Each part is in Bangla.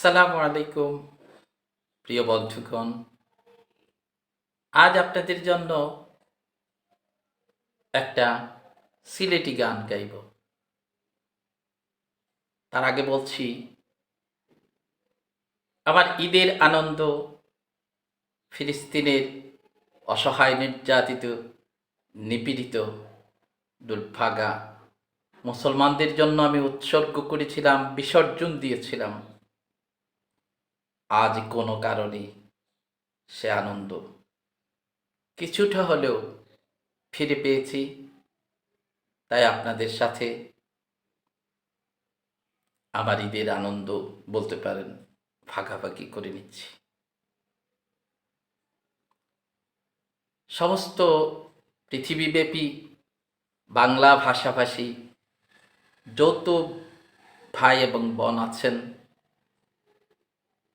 আসসালামু আলাইকুম, প্রিয় বন্ধুগণ। আজ আপনাদের জন্য একটা সিলেটি গান গাইব। তার আগে বলছি, আমার ঈদের আনন্দ ফিলিস্তিনের অসহায় নির্যাতিত, নিপীড়িত, দুর্ভাগা মুসলমানদের জন্য আমি উৎসর্গ করেছিলাম, বিসর্জন দিয়েছিলাম। আজ কোনো কারণে সে আনন্দ। কিছুটা হলেও ফিরে পেয়েছি, তাই আপনাদের সাথে আমার ঈদের আনন্দ বলতে পারেন ফাঁকাফাঁকি করে নিচ্ছি। সমস্ত পৃথিবীব্যাপী বাংলা ভাষাভাষী যত ভাই এবং বোন আছেন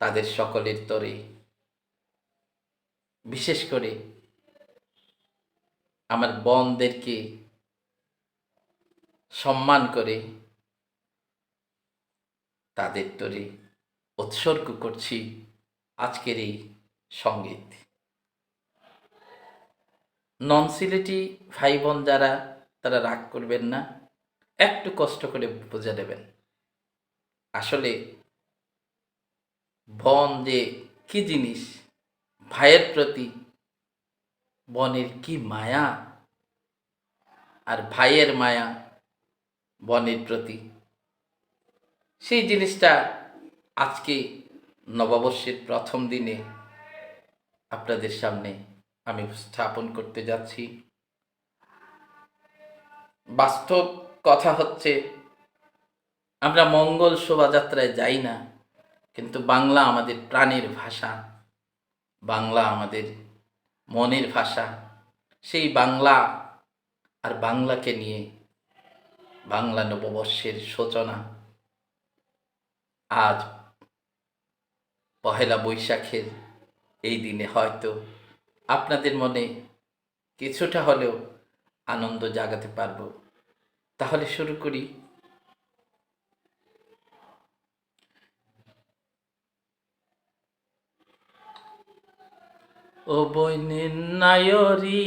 তাদের সকলের তরে। বিশেষ করে আমার বোনদেরকে সম্মান করে তাদের তরে উৎসর্গ করছি আজকের এই সংগীত নন সিলেটি ভাই বোন যারা, তারা রাগ করবেন না, একটু কষ্ট করে বোঝা দেবেন আসলে বন যে কি জিনিস? ভাইয়ের প্রতি বনের কি মায়া? আর ভাইয়ের মায়া বনের প্রতি? সেই জিনিসটা আজকে নববর্ষের প্রথম দিনে আপনাদের সামনে আমি স্থাপন করতে যাচ্ছি। বাস্তব কথা হচ্ছে, আমরা মঙ্গল শোভাযাত্রায় যাই না। কিন্তু বাংলা আমাদের প্রাণের ভাষা, বাংলা আমাদের মনের ভাষা। সেই বাংলা আর বাংলাকে নিয়ে বাংলা নববর্ষের সূচনা। আজ পহেলা বৈশাখের এই দিনে হয়তো আপনাদের মনে কিছুটা হলেও আনন্দ জাগাতে পারব। তাহলে শুরু করি ও নায়রি।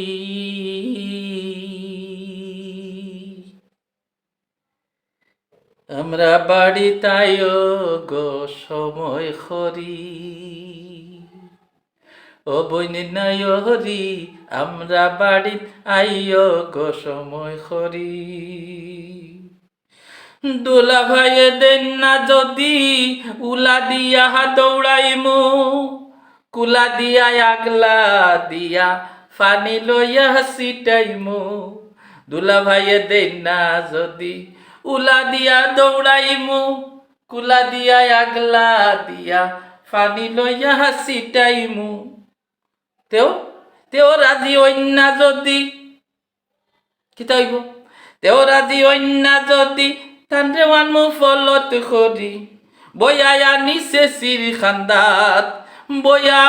আমরা বাড়ি তাই গো সময় খরি ও বইনের নায়রি, আমরা বাড়ি আইও গো সময় খরি দোলা ভাইয়ে দেন না যদি উলা দিয়া দৌড়াইমু। কুলা দিয়া, আগলা দিয়া। ফানি লইয়া সিটাইমু দুলা ভাইয়ে দেন না যদি। উলা দিয়া দৌড়াইমু কুলা দিয়া, আগলা দিয়া। ফানি লইয়া সিটাইমু তেও তেও রাজি অন্যা যদি। কি তাইব তেও রাজি অন্যা যদি। তান্ডে মানমু ফলত করি। বয়ায়া নিচে সিরি খান্দাত। বয়া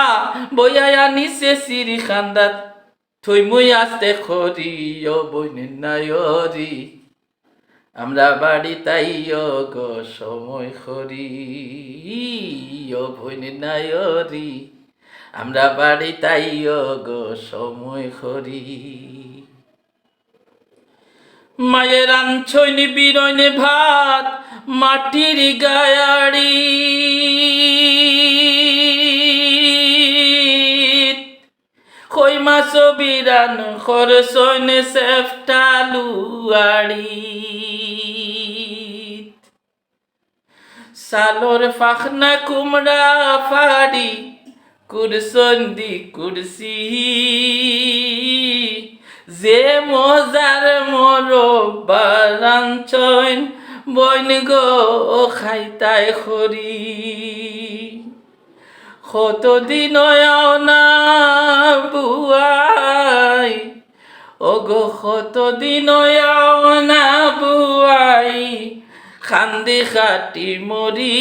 বয়া নিচে সিরি খান্দাত। থই মুই আসতে খরি ও বইনের নায়রি। আমরা বাড়ি তাই গো, সময় খরি ও বইনের নায়রি। আমরা বাড়ি তাই গো, সময় খরি মায়ের আনছইনি বিরইনে ভাত, মাটির গায়াড়ি বিরান খরচইনে সেফটালুয়াড়ি সালোর ফাখনা কুমড়া ফাড়ি কুরসন্দি কুরসি। যে মজার মর বারাঞ্চন বইন গো খাইতাই খরি। কতদিন বুয়াই? ও গো কতদিন বুয়াই? খান্দি খাটি মরি।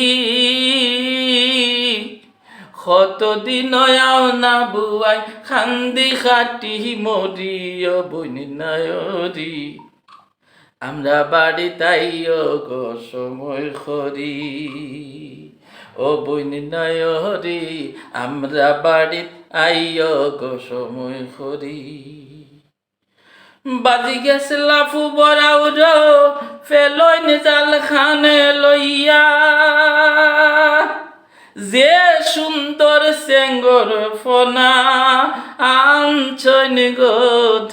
কতদিন না বুয়াই? খান্দি খাটি মরি, ও বইনি নায়রি। আমরা বাড়ি তাই গো সময় খরি ও বইন নয়রি আমরা বাড়িত আইয় গো সময় করি। বাজি গেছে লাফু বরাউর ফেলইন জাল খানে লইয়া। যে সুন্দর সেঙ্গর ফনা আনছন গো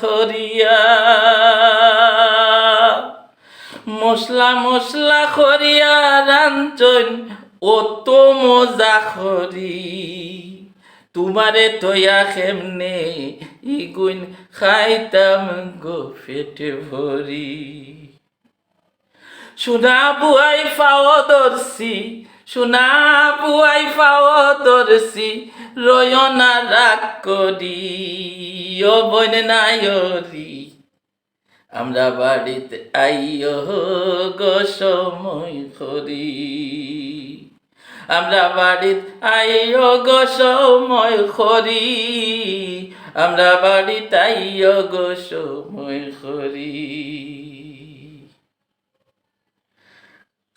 ধরিয়া। মশলা মশলা করিয়া রাঞ্চন ও তো মজা করি। তোমারে তয়া খেমনে ইগুন খাইতাম গো পেটে ভরি। সোনা বুয়াই পাও দর্শি সোনা বুয়াই পাও দর্শি রয়না রাগ করি, ও বন নায়রি। আমরা বাড়িতে আইয় গো সময় করি। আমরা বাড়িত আইয় গো সময় করি আমরা বাড়িত আইয় গো সময় করি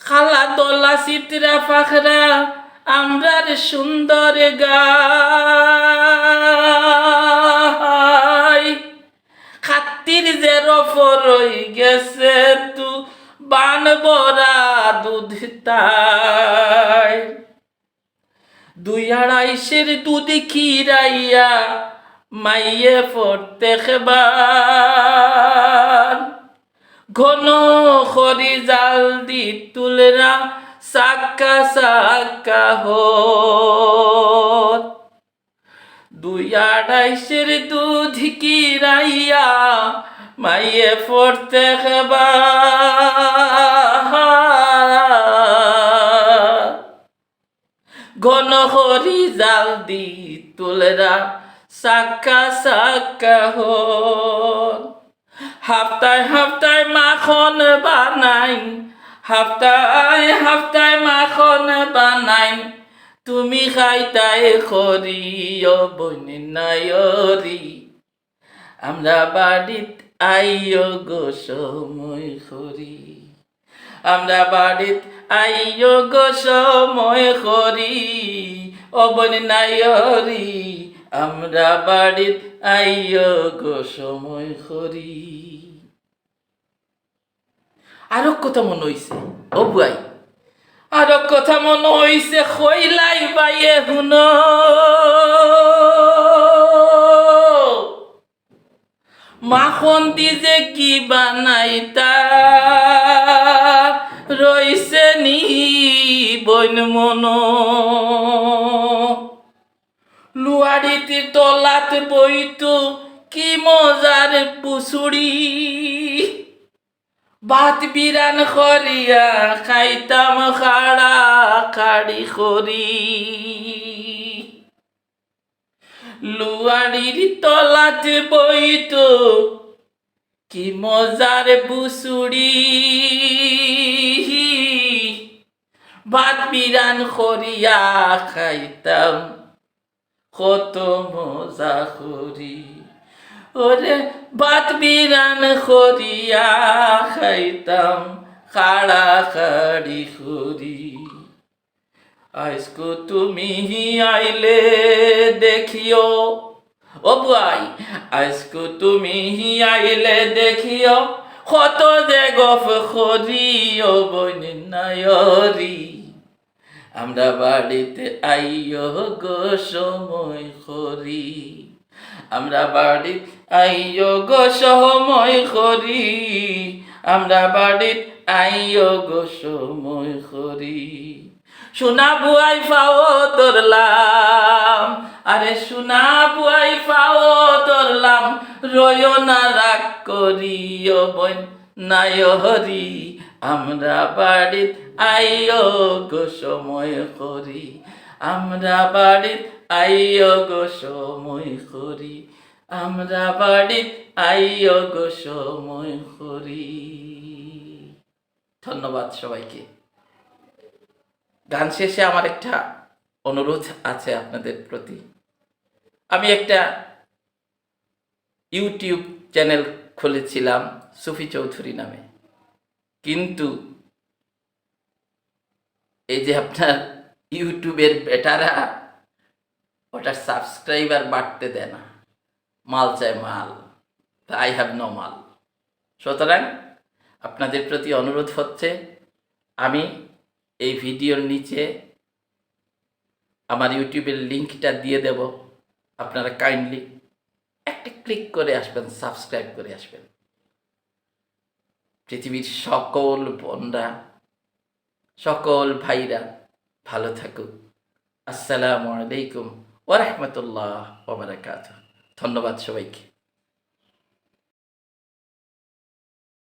খালা দোলা চিত্রা পাখরা আমরার সুন্দর গাই। খাতির যে রফরই গেছে তু বান বরা দুধ তাই। দুই আড়াইশের দুধ খিরাইয়া মাইয়ে পড়তে খেবার ঘন খরি জাল দি তুলরা সাক্কা সাক্কা হত। দুই আড়াইশের দুধ কিরাইয়া মাইয়ে পড়তে খেবার ঘন হরি জাল দি তুলরা সাক্কা সাক্কা হত হাফতায় হাফতায় মাখন বানাই, হাফতায় হাফতায় মাখন বানাই। তুমি খাইতাই খরি বনি নায়রি আমরা বাড়িত আইয় গো সময় করি আমরা বাড়িত আইয় গো সময় করি, ও বনি নায়রি, আমরা বাড়িত আইয় গো সময় করি। আরও কথা মনে হইছে, ও বুয়াই, আরও কথা মনে হইছে খইলাই বাইয়ে হুন মাখন দি যে কি বানাইতা? রইছে নি বইন মন। লুয়ারিতে তলাত বইতো কি মজার পুসুড়ি ভাত বিরান করিয়া খাইতাম খাড়া খাড়ি করি লুয়ারির তলাতে বইত কি মজার বুসুড়ি ভাত বিরান করিয়া খাইতাম। কত মজা করি। ওরে ভাত বিরান করিয়া খাইতাম খাড়া খাড়ি করি। আজকো তুমি আইলে দেখিও। ও বুয়াই আজকো তুমি আইলে দেখিও। কত যে গফ করিও বইন নায়রি। আমরা বাড়িতে আইয় গো সময় করি। আমরা বাড়িত আইয় গো সময় করি। আমরা বাড়িত আইয় গো সময় করি। সোনা বুয়াই পাও তোরলাম আরে সোনা বুয়াই পাও তোরলাম রয় না রাগ করিও বন নায় হরি, আমরা বাড়িত আইয় গো সময় করি, আমরা বাড়িত আইয় গো সময় করি, আমরা বাড়িত আইয় গো সময় করি। ধন্যবাদ সবাইকে। গান শেষে আমার একটা অনুরোধ আছে আপনাদের প্রতি। আমি একটা ইউটিউব চ্যানেল খুলেছিলাম সুফি চৌধুরী নামে। কিন্তু এই যে আপনার ইউটিউবের বেটারা, ওটার সাবস্ক্রাইবার বাড়তে দেয় না। মাল চায় মাল আই হ্যাভ নো মাল। সুতরাং আপনাদের প্রতি অনুরোধ হচ্ছে, আমি এই ভিডিওর নিচে আমার ইউটিউবের লিঙ্কটা দিয়ে দেব। আপনারা কাইন্ডলি একটা ক্লিক করে আসবেন, সাবস্ক্রাইব করে আসবেন। পৃথিবীর সকল বোনরা সকল ভাইরা ভালো থাকুক। আসসালামু আলাইকুম ওরহমতুল্লাহ ওবরাকাত ধন্যবাদ সবাইকে।